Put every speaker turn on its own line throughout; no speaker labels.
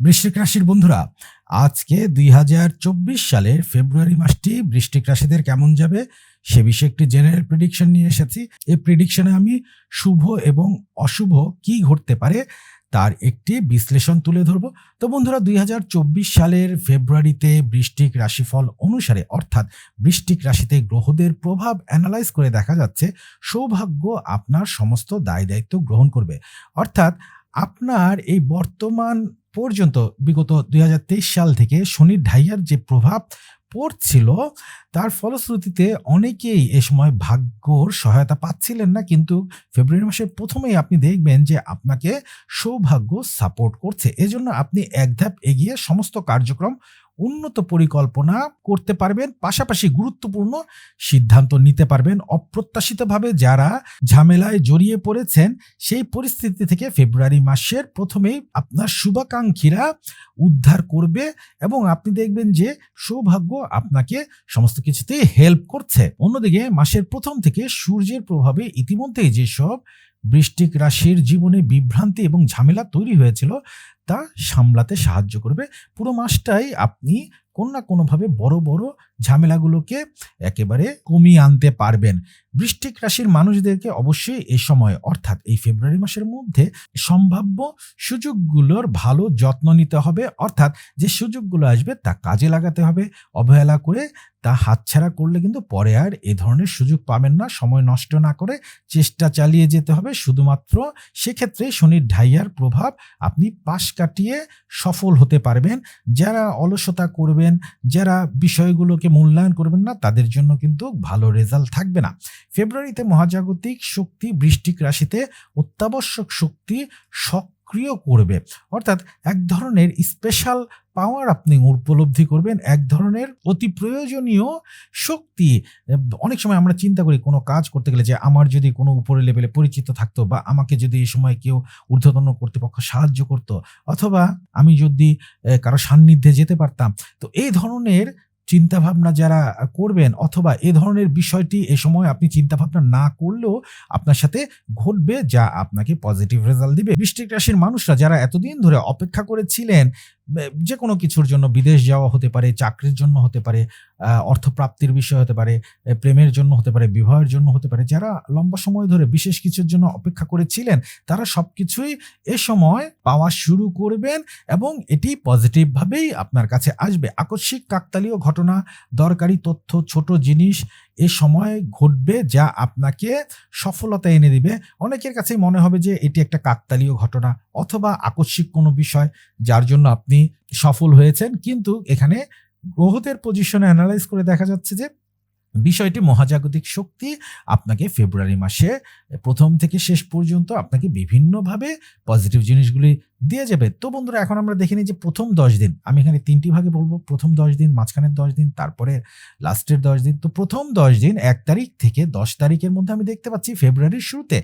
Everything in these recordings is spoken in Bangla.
বৃশ্চিক রাশির বন্ধুরা, আজকে দুই হাজার চব্বিশ সালের ফেব্রুয়ারি মাসটি বৃষ্টিক রাশিদের কেমন যাবে সে বিষয়ে একটি জেনারেল প্রিডিকশন নিয়ে এসেছি। এই প্রিডিকশনে আমি শুভ এবং অশুভ কি ঘটতে পারে তার একটি বিশ্লেষণ তুলে ধরব। তো বন্ধুরা, দুই হাজার চব্বিশ সালের ফেব্রুয়ারিতে বৃষ্টিক রাশিফল অনুসারে, অর্থাৎ বৃষ্টিক রাশিতে গ্রহদের প্রভাব অ্যানালাইজ করে দেখা যাচ্ছে, সৌভাগ্য আপনার সমস্ত দায় দায়িত্ব গ্রহণ করবে। অর্থাৎ আপনার এই বর্তমান পর্যন্ত বিগত দু হাজার তেইশ সাল থেকে শনির ঢাইয়ার যে প্রভাব পড়ছিল, তার ফলশ্রুতিতে অনেকেই এ সময় ভাগ্যর সহায়তা পাচ্ছিলেন না। কিন্তু ফেব্রুয়ারি মাসের প্রথমেই আপনি দেখবেন যে আপনাকে সৌভাগ্য সাপোর্ট করছে। এজন্য আপনি এক ধাপ এগিয়ে সমস্ত কার্যক্রম উন্নত পরিকল্পনা করতে পারবেন, পাশাপাশি গুরুত্বপূর্ণ সিদ্ধান্ত নিতে পারবেন অপ্রত্যাশিতভাবে যারা ঝামেলায় জড়িয়ে পড়েছেন। সেই পরিস্থিতি থেকে ফেব্রুয়ারি মাসের প্রথমেই আপনার শুভাকাঙ্ক্ষীরা উদ্ধার করবে এবং আপনি দেখবেন যে সৌভাগ্য আপনাকে সমস্ত কিছুতেই হেল্প করছে। অন্যদিকে মাসের প্রথম থেকে সূর্যের প্রভাবে ইতিমধ্যেই যেসব বৃষ্টিক রাশির জীবনে বিভ্রান্তি এবং ঝামেলা তৈরি হয়েছিল তা সামলাতে সাহায্য করবে। পুরো মাসটাই আপনি কোন না কোনোভাবে বড় বড় ঝামেলাগুলোকে একেবারে কমিয়ে আনতে পারবেন। বৃষ্টিক রাশির মানুষদেরকে অবশ্যই এই সময়, অর্থাৎ এই ফেব্রুয়ারি মাসের মধ্যে সম্ভাব্য সুযোগগুলোর ভালো যত্ন নিতে হবে, অর্থাৎ যে সুযোগগুলো আসবে তা কাজে লাগাতে হবে, অবহেলা করে তা হাতছাড়া করলে কিন্তু পরে আর এ ধরনের সুযোগ পাবেন না, সময় নষ্ট না করে চেষ্টা চালিয়ে যেতে হবে। শুধুমাত্র সেক্ষেত্রে শনির ঢাইয়ার প্রভাব আপনি পাশ কাটিয়ে সফল হতে পারবেন। যারা অলসতা করবেন, যারা বিষয়গুলোকে মূল্যায়ন করবেন না, তাদের জন্য কিন্তু ভালো রেজাল্ট থাকবে না। ফেব্রুয়ারিতে মহাজাগতিক শক্তি বৃষ্টিক রাশিতে অত্যাবশ্যক শক্তি সক্রিয় করবে। অর্থাৎ এক ধরনের স্পেশাল পাওয়ার আপনি উপলব্ধি করবেন, এক ধরনের অতি প্রয়োজনীয় শক্তি। অনেক সময় আমরা চিন্তা করি, কোনো কাজ করতে গেলে যে আমার যদি কোনো উপরে লেভেলে পরিচিত থাকতো বা আমাকে যদি এই সময় কেউ ঊর্ধ্বতন কর্তৃপক্ষ সাহায্য করতো, অথবা আমি যদি কারও সান্নিধ্যে যেতে পারতাম, তো এই ধরনের চিন্তাভাবনা যারা করবেন অথবা এ ধরনের বিষয়টি এ সময় আপনি চিন্তাভাবনা না করলেও আপনার সাথে ঘটবে যা আপনাকে পজিটিভ রেজাল্ট দিবে। বৃষ্টিক রাশির মানুষরা যারা এতদিন ধরে অপেক্ষা করেছিলেন যে কোনো কিছুর জন্য বিদেশ যাওয়া হতে পারে, চাকরির জন্য হতে পারে অর্থপ্রাপ্তির বিষয় হতে পারে প্রেমের জন্য হতে পারে, বিবাহের জন্য হতে পারে, যারা লম্বা সময় ধরে বিশেষ কিছুর জন্য অপেক্ষা করেছিলেন, তারা সব কিছুই এ সময় পাওয়া শুরু করবেন এবং এটি পজিটিভভাবেই আপনার কাছে আসবে। আকস্মিক কাকতালীয় ঘটনা দরকারি তথ্য, ছোট জিনিস এ সময় ঘটবে যা আপনাকে সফলতা এনে দিবে। অনেকের কাছেই মনে হবে যে এটি একটা কাকতালীয় ঘটনা অথবা আকস্মিক কোনো বিষয় যার জন্য আপনি সফল হয়েছেন। কিন্তু এখানে গ্রহদের পজিশনে অ্যানালাইজ করে দেখা যাচ্ছে যে বিষয়টি মহাজাগতিক শক্তি আপনাকে ফেব্রুয়ারি মাসে প্রথম থেকে শেষ পর্যন্ত আপনাকে বিভিন্নভাবে পজিটিভ জিনিসগুলি দিয়ে যাবে। তো বন্ধুরা, এখন আমরা দেখে নিই যে প্রথম দশ দিন, আমি এখানে তিনটি ভাগে বলব। প্রথম দশ দিন, মাঝখানের দশ দিন, তারপরে লাস্টের দশ দিন। তো প্রথম দশ দিন, এক তারিখ থেকে দশ তারিখের মধ্যে আমি দেখতে পাচ্ছি ফেব্রুয়ারির শুরুতে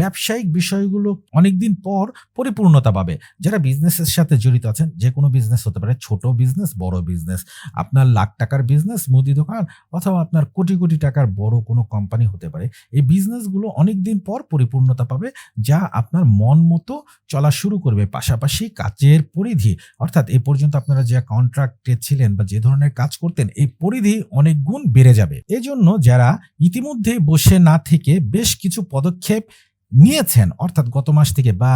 ব্যবসায়িক বিষয়গুলো অনেকদিন পর পরিপূর্ণতা পাবে। যারা বিজনেসের সাথে জড়িত আছেন, যে কোনো বিজনেস হতে পারে, ছোট বিজনেস বড় বিজনেস আপনার লাখ টাকার বিজনেস মুদি দোকান, অথবা আপনার কোটি কোটি টাকার বড় কোনো কোম্পানি হতে পারে। এই বিজনেসগুলো অনেক দিন পর পরিপূর্ণতা পাবে, যা আপনার মন মতো চলা শুরু করবে। পাশাপাশি কাজের পরিধি, অর্থাৎ এ পর্যন্ত আপনারা যে কন্ট্রাক্টে ছিলেন বা যে ধরনের কাজ করতেন, এই পরিধি অনেক গুণ বেড়ে যাবে। এজন্য যারা ইতিমধ্যে বসে না থেকে বেশ কিছু পদক্ষেপ নিয়েছেন, অর্থাৎ গত মাস থেকে বা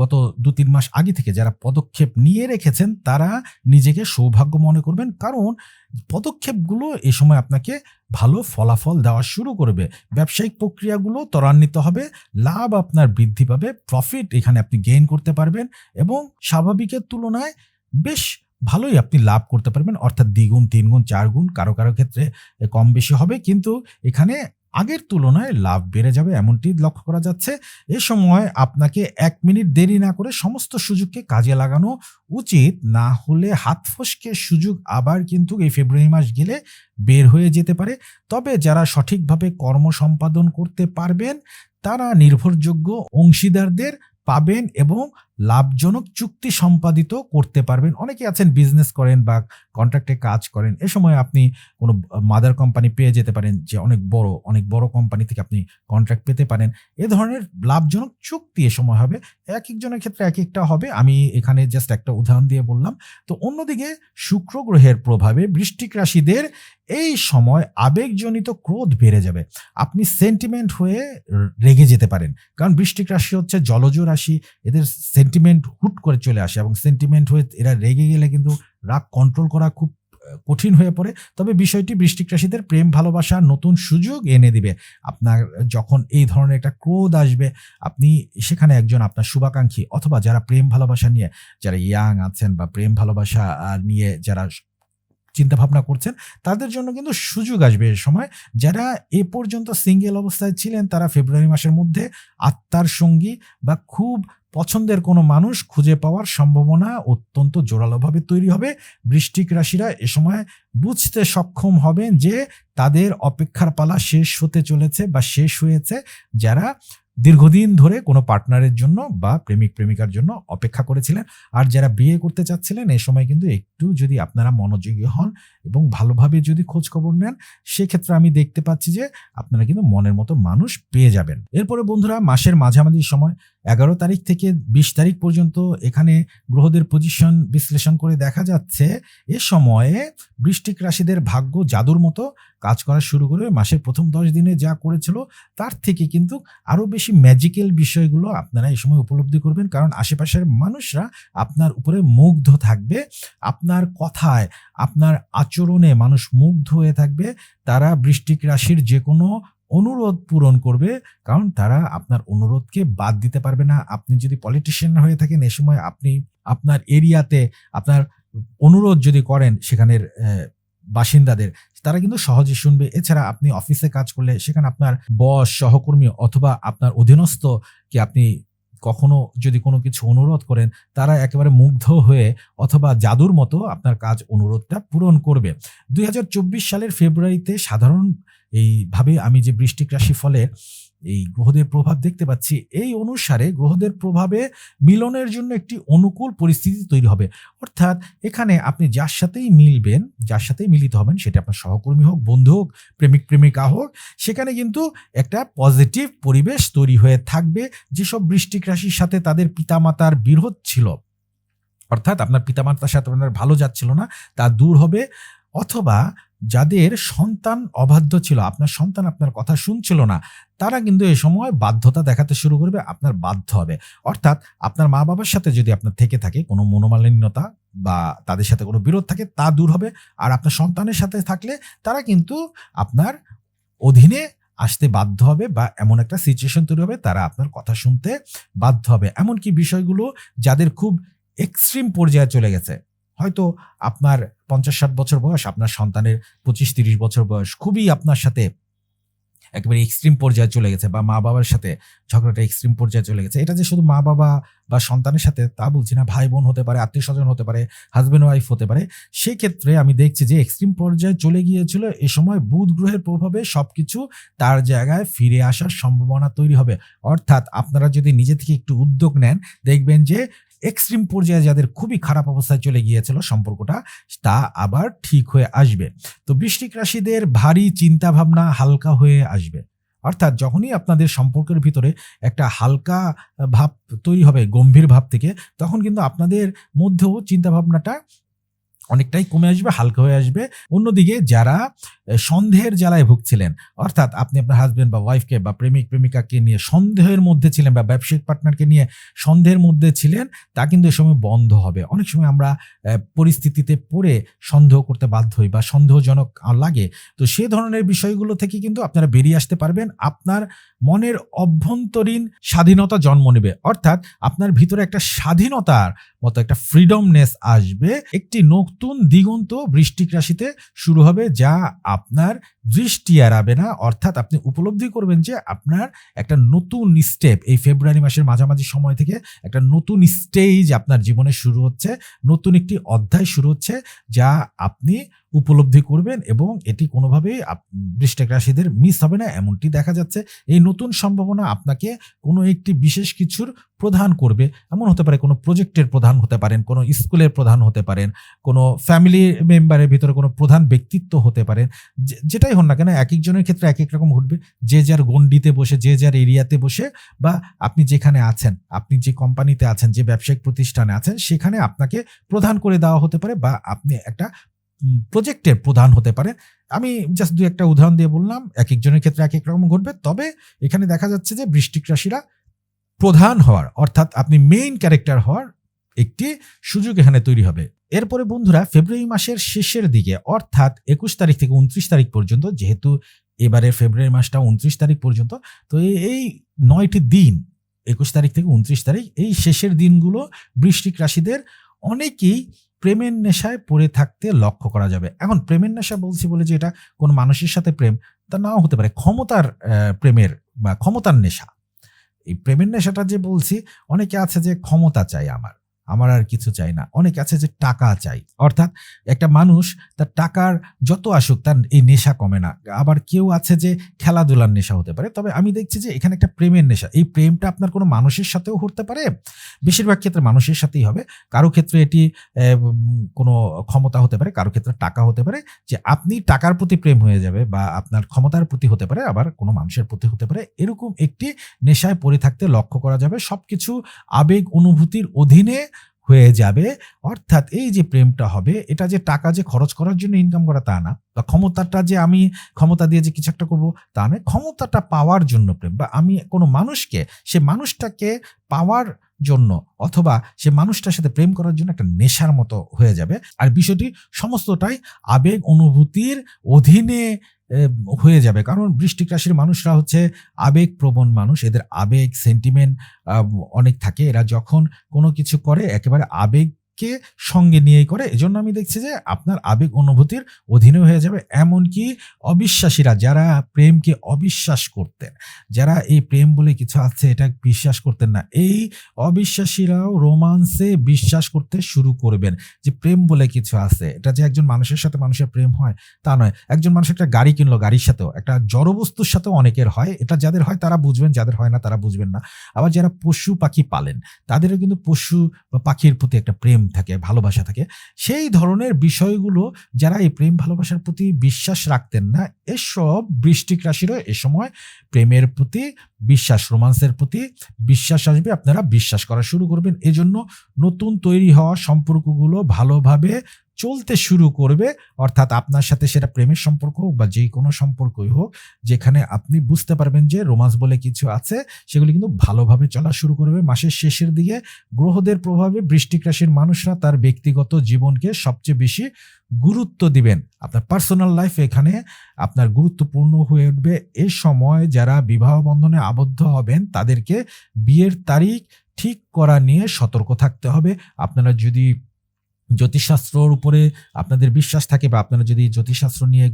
গত দু তিন মাস আগে থেকে যারা পদক্ষেপ নিয়ে রেখেছেন, তারা নিজেকে সৌভাগ্য মনে করবেন। কারণ পদক্ষেপগুলো এ সময় আপনাকে ভালো ফলাফল দেওয়া শুরু করবে। ব্যবসায়িক প্রক্রিয়াগুলো ত্বরান্বিত হবে, লাভ আপনার বৃদ্ধি পাবে প্রফিট এখানে আপনি গেইন করতে পারবেন এবং স্বাভাবিকের তুলনায় বেশ ভালোই আপনি লাভ করতে পারবেন। অর্থাৎ দ্বিগুণ, তিনগুণ চার গুণ কারও কারও ক্ষেত্রে কম বেশি হবে। কিন্তু এখানে আগের তুলনায় লাভ বেড়ে যাবে এমনটি লক্ষ্য করা যাচ্ছে। এ সময় আপনাকে এক মিনিট দেরি না করে সমস্ত সুযোগকে কাজে লাগানো উচিত। না হলে হাত ফসকে সুযোগ আবার কিন্তু এই ফেব্রুয়ারি মাস গেলে বের হয়ে যেতে পারে। তবে যারা সঠিকভাবে কর্ম সম্পাদন করতে পারবেন, তারা নির্ভরযোগ্য অংশীদারদের পাবেন এবং লাভজনক চুক্তি সম্পাদিত করতে পারবেন। অনেকে আছেন বিজনেস করেন বা কন্ট্রাক্টে কাজ করেন। এ সময় আপনি কোনো মাদার কোম্পানি পেয়ে যেতে পারেন যে অনেক বড় অনেক বড় কোম্পানি থেকে আপনি কন্ট্রাক্ট পেতে পারেন। এ ধরনের লাভজনক চুক্তি এ সময় হবে। এক একজনের ক্ষেত্রে এক একটা হবে। আমি এখানে জাস্ট একটা উদাহরণ দিয়ে বললাম। তো অন্যদিকে শুক্র গ্রহের প্রভাবে বৃষ্টিক রাশিদের এই সময় আবেগজনিত ক্রোধ বেড়ে যাবে। আপনি সেন্টিমেন্ট হয়ে রেগে যেতে পারেন। কারণ বৃষ্টিক রাশি হচ্ছে জলজ রাশি। এদের সেন্টিমেন্ট হুট করে চলে আসে এবং সেন্টিমেন্ট হয়ে এরা রেগে গেলে কিন্তু রাগ কন্ট্রোল করা খুব কঠিন হয়ে পড়ে। তবে বিষয়টি বৃষ্টিক রাশিদের প্রেম, ভালোবাসা, নতুন সুযোগ এনে দিবে। আপনার যখন এই ধরনের একটা ক্রোধ আসবে, আপনি সেখানে একজন আপনার শুভাকাঙ্ক্ষী অথবা যারা প্রেম, ভালোবাসা নিয়ে, যারা ইয়াং আছেন বা প্রেম, ভালোবাসা নিয়ে যারা চিন্তা ভাবনা করছেন, তাদের জন্য কিন্তু সুযোগ আসবে এ সময়। যারা এ পর্যন্ত সিঙ্গেল অবস্থায় ছিলেন, তারা ফেব্রুয়ারি মাসের মধ্যে আত্মার সঙ্গী বা খুব পছন্দের কোনো মানুষ খুঁজে পাওয়ার সম্ভাবনা অত্যন্ত জোরালোভাবে তৈরি হবে। বৃষ্টিক রাশিরা এ সময় বুঝতে সক্ষম হবেন যে তাদের অপেক্ষার পালা শেষ হতে চলেছে বা শেষ হয়েছে। যারা দীর্ঘদিন ধরে কোনো পার্টনারের জন্য বা প্রেমিক প্রেমিকার জন্য অপেক্ষা করেছিলেন আর যারা বিয়ে করতে চাচ্ছিলেন, এ সময় কিন্তু একটু যদি আপনারা মনোযোগী হন এবং ভালোভাবে যদি খোঁজ খবর নেন, সেক্ষেত্রে আমি দেখতে পাচ্ছি যে আপনারা কিন্তু মনের মতো মানুষ পেয়ে যাবেন। এরপরে বন্ধুরা, মাসের মাঝামাঝি সময় এগারো তারিখ থেকে বিশ তারিখ পর্যন্ত এখানে গ্রহদের পজিশন বিশ্লেষণ করে দেখা যাচ্ছে, এ সময়ে বৃষ্টিক রাশিদের ভাগ্য জাদুর মতো কাজ করা শুরু করে মাসের প্রথম দশ দিনে যা করেছিল তার থেকে কিন্তু আরও বেশি ম্যাজিক্যাল বিষয়গুলো আপনারা এই সময় উপলব্ধি করবেন। কারণ আশেপাশের মানুষরা আপনার উপরে মুগ্ধ থাকবে, আপনার কথায়, আপনার আচরণে মানুষ মুগ্ধ হয়ে থাকবে। তারা বৃষ্টিক রাশির যে কোনো অনুরোধ পূরণ করবে, কারণ তারা আপনার অনুরোধকে বাদ দিতে পারবে না। আপনি যদি পলিটিশিয়ান হয়ে থাকেন, এ সময় আপনি আপনার এরিয়াতে আপনার অনুরোধ যদি করেন সেখানের বাসিন্দাদের, তারা কিন্তু সহজে শুনবে। এছাড়া আপনি অফিসে কাজ করলে সেখানে আপনার বস সহকর্মী অথবা আপনার অধীনস্থকে আপনি কখনো যদি কোনো কিছু অনুরোধ করেন, তারা একেবারে মুগ্ধ হয়ে অথবা জাদুর মতো আপনার কাজ অনুরোধটা পূরণ করবে। দুই হাজার চব্বিশ সালের ফেব্রুয়ারিতে সাধারণ এইভাবে আমি যে বৃষ্টিক রাশি ফলে এই গ্রহদের প্রভাব দেখতে পাচ্ছি। এই অনুসারে গ্রহদের প্রভাবে মিলনের জন্য একটি অনুকূল পরিস্থিতি তৈরি হবে। অর্থাৎ এখানে আপনি যার সাথেই মিলবেন, যার সাথেই মিলিত হবেন সেটা আপনার সহকর্মী হোক, বন্ধু হোক, প্রেমিক, প্রেমিকা হোক, সেখানে কিন্তু একটা পজিটিভ পরিবেশ তৈরি হয়ে থাকবে। যেসব বৃষ্টিক রাশির সাথে তাদের পিতামাতার বিরোধ ছিল, অর্থাৎ আপনার পিতামাতার সাথে আপনার ভালো যাচ্ছিল না, তা দূর হবে। অথবা যাদের সন্তান অবাধ্য ছিল, আপনার সন্তান আপনার কথা শুনছিল না, তারা কিন্তু এই সময় বাধ্যতা দেখাতে শুরু করবে, আপনার বাধ্য হবে। অর্থাৎ আপনার মা বাবার সাথে যদি আপনার থেকে থাকে, কোনো মনোমালিন্যতা বা তাদের সাথে কোনো বিরোধ থাকে, তা দূর হবে। আর আপনার সন্তানের সাথে থাকলে তারা কিন্তু আপনার অধীনে আসতে বাধ্য হবে বা এমন একটা সিচুয়েশন তৈরি হবে, তারা আপনার কথা শুনতে বাধ্য হবে। এমনকি বিষয়গুলো যাদের খুব এক্সট্রিম পর্যায়ে চলে গেছে হয়তো আপনার পঞ্চাশ ষাট বছর বয়স, আপনার সন্তানের পঁচিশ তিরিশ বছর বয়স, খুবই আপনার সাথে একেবারে এক্সট্রিম পর্যায়ে চলে গেছে বা মা বাবার সাথে ঝগড়াটা এক্সট্রিম পর্যায়ে চলে গেছে। এটা যে শুধু মা বাবা বা সন্তানের সাথে তা বলছি না ভাই বোন হতে পারে আত্মীয় স্বজন হতে পারে হাজব্যান্ড ওয়াইফ হতে পারে সেই ক্ষেত্রে আমি দেখছি যে এক্সট্রিম পর্যায়ে চলে গিয়েছিল, এ সময় বুধ গ্রহের প্রভাবে সব কিছু তার জায়গায় ফিরে আসার সম্ভাবনা তৈরি হবে। অর্থাৎ আপনারা যদি নিজে থেকে একটু উদ্যোগ নেন, দেখবেন যে এক্সট্রিম পর্যায়ে যাদের খুবই খারাপ অবস্থায় চলে গিয়েছিল সম্পর্কটা, তা আবার ঠিক হয়ে আসবে। তো বৃষ্টিক রাশিদের ভারী চিন্তাভাবনা হালকা হয়ে আসবে। অর্থাৎ যখনই আপনাদের সম্পর্কের ভিতরে একটা হালকা ভাব তৈরি হবে, গম্ভীর ভাব থেকে, তখন কিন্তু আপনাদের মধ্যেও চিন্তা ভাবনাটা অনেকটাই কমে আসবে, হালকা হয়ে আসবে। অন্যদিকে যারা সন্দেহের জ্বালায় ভুগছিলেন, অর্থাৎ আপনি আপনার হাজবেন্ড বা ওয়াইফকে বা প্রেমিক, প্রেমিকাকে নিয়ে সন্দেহের মধ্যে ছিলেন বা ব্যবসায়িক পার্টনারকে নিয়ে সন্দেহের মধ্যে ছিলেন, তা কিন্তু এ সময় বন্ধ হবে। অনেক সময় আমরা পরিস্থিতিতে পড়ে সন্দেহ করতে বাধ্য হই বা সন্দেহজনক লাগে। তো সে ধরনের বিষয়গুলো থেকে কিন্তু আপনারা বেরিয়ে আসতে পারবেন। আপনার মনের অভ্যন্তরীণ স্বাধীনতা জন্ম নেবে। অর্থাৎ আপনার ভিতরে একটা স্বাধীনতার মতো একটা ফ্রিডমনেস আসবে। একটি নতুন দিগন্ত বৃষ্টিক রাশিতে শুরু হবে যা আপনার দৃষ্টি এড়াবে না। অর্থাৎ আপনি উপলব্ধি করবেন যে আপনার একটা নতুন স্টেপ এই ফেব্রুয়ারি মাসের মাঝামাঝি সময় থেকে একটা নতুন স্টেজ আপনার জীবনে শুরু হচ্ছে, নতুন একটি অধ্যায় শুরু হচ্ছে যা আপনি উপলব্ধি করবেন এবং এটি কোনোভাবেই বৃশ্চিক রাশিদের মিস হবে না, এমনটি দেখা যাচ্ছে। এই নতুন সম্ভাবনা আপনাকে কোনো একটি বিশেষ কিছুর প্রধান করবে। এমন হতে পারে কোনো প্রজেক্টের প্রধান হতে পারেন, কোনো স্কুলের প্রধান হতে পারেন, কোনো ফ্যামিলি মেম্বারের ভিতরে কোনো প্রধান ব্যক্তিত্ব হতে পারেন। যেটাই হন না কেন, এক একজনের ক্ষেত্রে এক এক রকম ঘটবে। যে যার গণ্ডিতে বসে, যে যার এরিয়াতে বসে বা আপনি যেখানে আছেন, আপনি যে কোম্পানিতে আছেন, যে ব্যবসায়িক প্রতিষ্ঠানে আছেন, সেখানে আপনাকে প্রধান করে দেওয়া হতে পারে বা আপনি একটা প্রজেক্টের প্রধান হতে পারে। আমি জাস্ট দু একটা উদাহরণ দিয়ে বললাম, এক একজনের ক্ষেত্রে এক এক রকম ঘটবে। তবে এখানে দেখা যাচ্ছে যে বৃষ্টিক রাশিরা প্রধান হওয়ার, অর্থাৎ আপনি মেইন ক্যারেক্টার হওয়ার একটি সুযোগ এখানে তৈরি হবে। এরপরে বন্ধুরা ফেব্রুয়ারি মাসের শেষের দিকে, অর্থাৎ একুশ তারিখ থেকে উনত্রিশ তারিখ পর্যন্ত, যেহেতু এবারে ফেব্রুয়ারি মাসটা উনত্রিশ তারিখ পর্যন্ত, তো এই- নয়টি দিন, একুশ তারিখ থেকে উনত্রিশ তারিখ, এই শেষের দিনগুলো বৃষ্টিক রাশিদের অনেকেই প্রেমের নেশায় পড়ে থাকতে লক্ষ্য করা যাবে। এখন প্রেমের নেশা বলছি বলে যে এটা কোন মানুষের সাথে প্রেম, তা নাও হতে পারে। ক্ষমতার প্রেমের বা ক্ষমতার নেশা। এই প্রেমের নেশাটা যে বলছি, অনেকে আছে যে ক্ষমতা চাই আমার। আমার আর কিছু চাই না। অনেক আছে যে টাকা চাই। অর্থাৎ একটা মানুষ তার টাকার যত আসুক তার এই নেশা কমে না। আবার কেউ আছে যে খেলাধুলার নেশা হতে পারে। তবে আমি দেখছি যে এখানে একটা প্রেমের নেশা। এই প্রেমটা আপনার কোনো মানুষের সাথেও হতে পারে? বেশিরভাগ ক্ষেত্রে মানুষের সাথেই হবে। কারও ক্ষেত্রে এটি কোনো ক্ষমতা হতে পারে, কারও ক্ষেত্রে টাকা হতে পারে। যে আপনি টাকার প্রতি প্রেম হয়ে যাবে বা আপনার ক্ষমতার প্রতি হতে পারে, আবার কোনো মানুষের প্রতি হতে পারে, এরকম একটি নেশায় পড়ে থাকতে লক্ষ্য করা যাবে। সব কিছু আবেগ অনুভূতির অধীনে হয়ে যাবে। অর্থাৎ এই যে প্রেমটা হবে, এটা যে টাকা যে খরচ করার জন্য ইনকাম করা তা না। বা ক্ষমতাটা যে আমি ক্ষমতা দিয়ে যে কিছু একটা করব, তা নয়। ক্ষমতাটা পাওয়ার জন্য প্রেম। বা আমি কোনো মানুষকে, সে মানুষটাকে পাওয়ার জন্য অথবা সে মানুষটার সাথে প্রেম করার জন্য একটা নেশার মতো হয়ে যাবে। আর বিষয়টি সমস্তটাই আবেগ অনুভূতির অধীনে হয়ে যাবে। কারণ বৃষ্টিক রাশির মানুষরা হচ্ছে আবেগ প্রবণ মানুষ। এদের আবেগ সেন্টিমেন্ট অনেক থাকে। এরা যখন কোনো কিছু করে, একেবারে আবেগকে সঙ্গে নিয়েই করে। এজন্য আমি দেখছি যে আপনার আবেগ অনুভূতির অধীনে হয়ে যাবে। এমনকি অবিশ্বাসীরা যারা প্রেমকে অবিশ্বাস করতেন, যারা এই প্রেম বলে কিছু আছে এটা বিশ্বাস করতেন না, এই অবিশ্বাসীরাও রোমান্সে বিশ্বাস করতে শুরু করবেন যে প্রেম বলে কিছু আছে। এটা যে একজন মানুষের সাথে মানুষের প্রেম হয়, তা নয়। একজন মানুষ একটা গাড়ি কিনলো, গাড়ির সাথেও। একটা জড়বস্তুর সাথেও অনেকের হয়। এটা যাদের হয় তারা বুঝবেন, যাদের হয় না তারা বুঝবেন না। আবার যারা পশু পাখি পালেন, তাদেরও কিন্তু পশু বা পাখির প্রতি একটা প্রেম থাকে, ভালোবাসা থাকে, সেই ধরনের বিষয়গুলো যারা এই প্রেম ভালোবাসার প্রতি বিশ্বাস রাখতেন না, এসব বৃষ্টিক রাশিরও এ সময় প্রেমের প্রতি বিশ্বাস, রোমান্সের প্রতি বিশ্বাস আসবে, আপনারা বিশ্বাস করা শুরু করবেন। এজন্য নতুন তৈরি হওয়া সম্পর্কগুলো ভালোভাবে চলতে শুরু করবে, অর্থাৎ আপনার সাথে সেটা প্রেমের সম্পর্ক হোক বা যে কোনো সম্পর্কই হোক, যেখানে আপনি বুঝতে পারবেন যে রোমান্স বলে কিছু আছে, সেগুলি কিন্তু ভালোভাবে চলা শুরু করবে। মাসের শেষের দিকে গ্রহদের প্রভাবে বৃষ্টিক রাশির মানুষরা তার ব্যক্তিগত জীবনকে সবচেয়ে বেশি গুরুত্ব দিবেন। আপনার পার্সোনাল লাইফ এখানে আপনার গুরুত্বপূর্ণ হয়ে উঠবে। এ সময় যারা বিবাহ বন্ধনে আবদ্ধ হবেন, তাদেরকে বিয়ের তারিখ ঠিক করা নিয়ে সতর্ক থাকতে হবে। আপনারা যদি জ্যোতিষশাস্ত্রর উপরে আপনাদের বিশ্বাস থাকে বা আপনারা যদি জ্যোতিষশাস্ত্র নিয়ে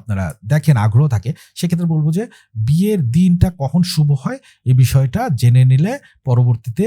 আপনারা দেখেন, আগ্রহ থাকে, সেক্ষেত্রে বলব যে বিয়ের দিনটা কখন শুভ হয় এই বিষয়টা জেনে নিলে পরবর্তীতে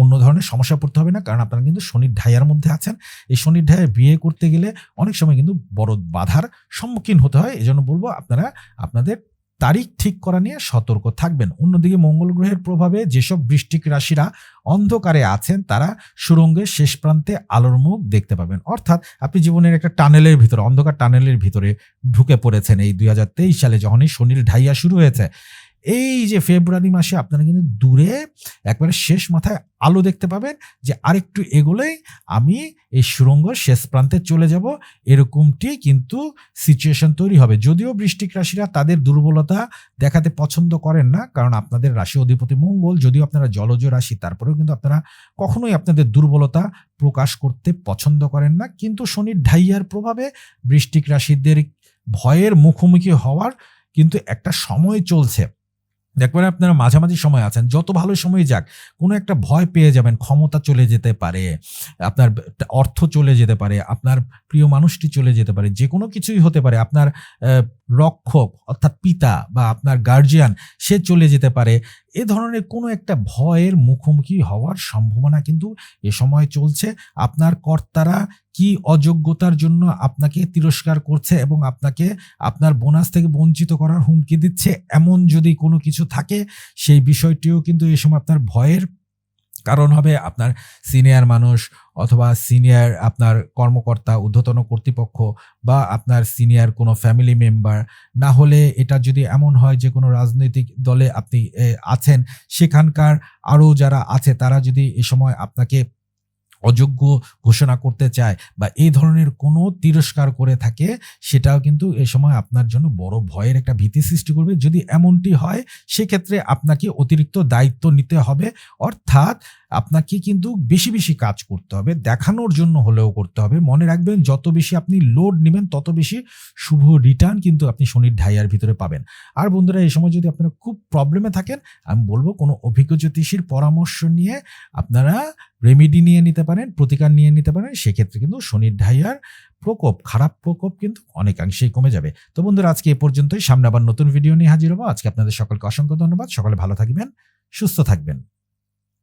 অন্য ধরনের সমস্যা পড়তে হবে না, কারণ আপনারা কিন্তু শনির ঢাইয়ার মধ্যে আছেন। এই শনির ঢাইয়া বিয়ে করতে গেলে অনেক সময় কিন্তু বড় বাধার সম্মুখীন হতে হয়। এই জন্য বলব আপনারা, আপনাদের তারিখ ঠিক করা নিয়ে সতর্ক থাকবেন। অন্যদিকে মঙ্গল গ্রহের প্রভাবে যেসব বৃষ্টিক রাশিরা অন্ধকারে আছেন, তারা সুরঙ্গের শেষ প্রান্তে আলোর মুখ দেখতে পাবেন। অর্থাৎ আপনি জীবনের একটা টানেলের ভিতরে, অন্ধকার টানেলের ভিতরে ঢুকে পড়েছেন। এই দুই হাজার তেইশ সালে যখনই শনির ঢাইয়া শুরু হয়েছে এই যে ফেব্রুয়ারি মাসে আপনারা কিন্তু দূরে একবারে শেষ মাথায় আলো দেখতে পাবেন যে আরেকটু এগোলেই আমি এই সুরঙ্গ শেষ প্রান্তে চলে যাব। এরকমটি কিন্তু সিচুয়েশন তৈরি হবে। যদিও বৃষ্টিক রাশিরা তাদের দুর্বলতা দেখাতে পছন্দ করেন না, কারণ আপনাদের রাশি অধিপতি মঙ্গল। যদিও আপনারা জলজ রাশি, তারপরেও কিন্তু আপনারা কখনোই আপনাদের দুর্বলতা প্রকাশ করতে পছন্দ করেন না। কিন্তু শনির ঢাইয়ার প্রভাবে বৃষ্টিক রাশিদের ভয়ের মুখোমুখি হওয়ার কিন্তু একটা সময় চলছে। একবারে আপনারা মাঝামাঝি সময় আছেন, যত ভালো সময় যাক, কোনো একটা ভয় পেয়ে যাবেন, ক্ষমতা চলে যেতে পারে, আপনার অর্থ চলে যেতে পারে, আপনার প্রিয় মানুষটি চলে যেতে পারে, যে কোনো কিছুই হতে পারে, আপনার রক্ষক অর্থাৎ পিতা বা আপনার গার্জিয়ান সে চলে যেতে পারে এ ধরনের কোনো একটা ভয়ের মুখোমুখি হওয়ার সম্ভাবনা কিন্তু এ সময় চলছে। আপনার কর্তারা কি অযোগ্যতার জন্য আপনাকে তিরস্কার করছে এবং আপনাকে আপনার বোনাস থেকে বঞ্চিত করার হুমকি দিচ্ছে? এমন যদি কোনো কিছু থাকে, সেই বিষয়টিও কিন্তু এ সময় আপনার ভয়ের কারণ হবে আপনার সিনিয়র মানুষ অথবা সিনিয়র আপনার কর্মকর্তা, ঊর্ধ্বতন কর্তৃপক্ষ বা আপনার সিনিয়র কোনো ফ্যামিলি মেম্বার না হলে এটা যদি এমন হয় যে কোনো রাজনৈতিক দলে আপনি আছেন, সেখানকার আরও যারা আছে তারা যদি এ সময় আপনাকে অযোগ্য ঘোষণা করতে চায় বা এই ধরনের কোনো তিরস্কার করে থাকে, সেটাও কিন্তু এ সময় আপনার জন্য বড় ভয়ের একটা ভীতি সৃষ্টি করবে। যদি এমনটি হয়, সেক্ষেত্রে আপনাকে অতিরিক্ত দায়িত্ব নিতে হবে। অর্থাৎ আপনাকে কিন্তু বেশি বেশি কাজ করতে হবে, দেখানোর জন্য হলেও করতে হবে। মনে রাখবেন, যত বেশি আপনি লোড নেবেন, তত বেশি শুভ রিটার্ন কিন্তু আপনি শনির ঢাইয়ার ভিতরে পাবেন। আর বন্ধুরা, এই সময় যদি আপনারা খুব প্রবলেমে থাকেন, আমি বলব কোনো অভিজ্ঞ জ্যোতিষীর পরামর্শ নিয়ে আপনারা রেমেডি নিয়ে নিতে পারেন, প্রতিকার নিয়ে নিতে পারেন, সেক্ষেত্রে কিন্তু শনির ঢাইয়ার প্রকোপ, খারাপ প্রকোপ কিন্তু অনেকাংশেই কমে যাবে। তো বন্ধুরা, আজকে এ পর্যন্তই। সামনে আবার নতুন ভিডিও নিয়ে হাজির হব। আজকে আপনাদের সকলকে অসংখ্য ধন্যবাদ। সকলে ভালো থাকবেন, সুস্থ থাকবেন।